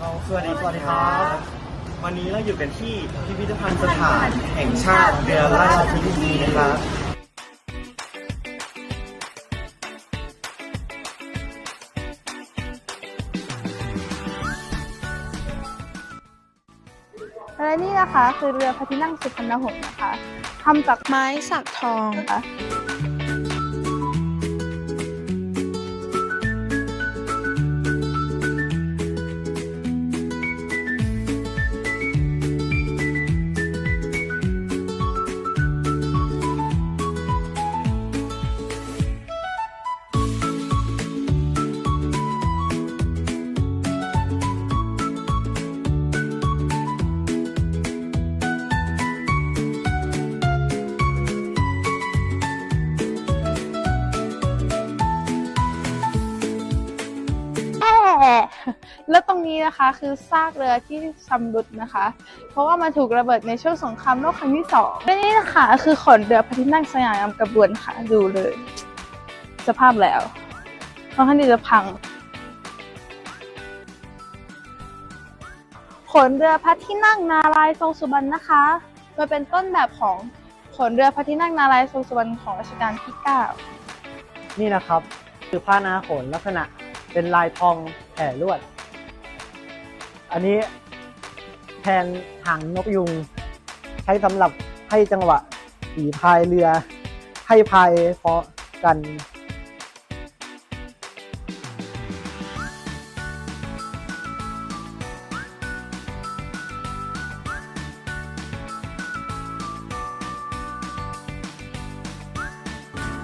สวัสดีสวัสดีครับ วันนี้เราอยู่กันที่พิพิธภัณฑ์สถานแห่งชาติเรือราชธินีนะครับและนี่นะคะคือเรือพระที่นั่งสุพรรณหงส์นะคะทำจากไม้สักทองนะคะ แอ่แล้วตรงนี้นะคะคือซากเรือที่ชำรุดนะคะ เพราะว่ามันถูกระเบิดในช่วงสงครามโลกครั้งที่สองและนี่นะคะคือขนเรือพระที่นั่งสยามกระบวนค่ะดูเลย สภาพแล้วค่อนข้างที่จะพังขนเรือพระที่นั่งนารายทรงสุบรรณนะคะมันเป็นต้นแบบของขนเรือพระที่นั่งนารายทรงสุบรรณของรัชกาลที่เก้านี่นะครับ คือผ้าหนาขนลักษณะเป็นลายทอง แผ่ลวด อันนี้แทนหางนกยุง ใช้สำหรับให้จังหวะฝีพายเรือ ให้พายเพาะกัน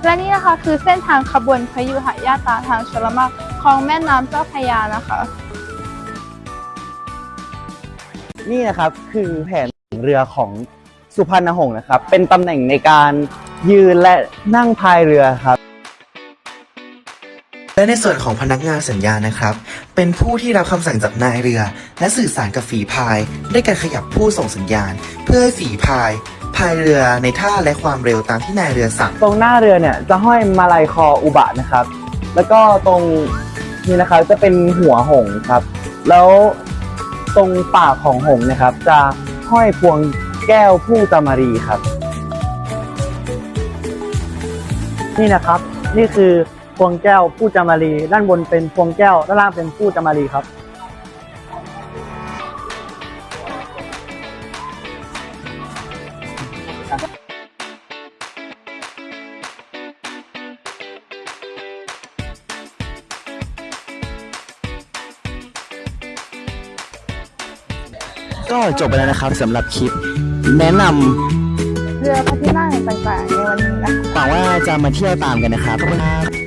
และนี่นะคะคือเส้นทางขบวนพยุหญาตราทางชลมารคลองแม่น้ำเจ้าพระยานะคะ นี่นะครับคือแผนเรือของสุพรรณหงส์นะครับ เป็นตำแหน่งในการยืนและนั่งพายเรือครับ และในส่วนของพนักงานสัญญานะครับ เป็นผู้ที่รับคำสั่งจากนายเรือ และสื่อสารกับฝีพายด้วยการขยับผู้ส่งสัญญาณ เพื่อให้ฝีพาย พายเรือในท่าและความเร็วตามที่นายเรือสั่ง ตรงหน้าเรือเนี่ยจะห้อยมาลัยคออุบะนะครับ แล้วก็ตรงนี้นะครับจะเป็นหัวหงส์ครับ แล้วตรงปากของหงส์นะครับ จะห้อยพวงแก้วผู้จามารีครับ นี่นะครับ นี่คือพวงแก้วผู้จามารี ด้านบนเป็นพวงแก้วด้านล่างเป็นผู้จามารีครับ ก็จบไปแล้วนะครับสำหรับคลิป แนะนำเรือพระที่นั่งต่างๆในวันนี้นะคะหวังว่าจะมาเที่ยวตามกันนะครับขอบคุณครับ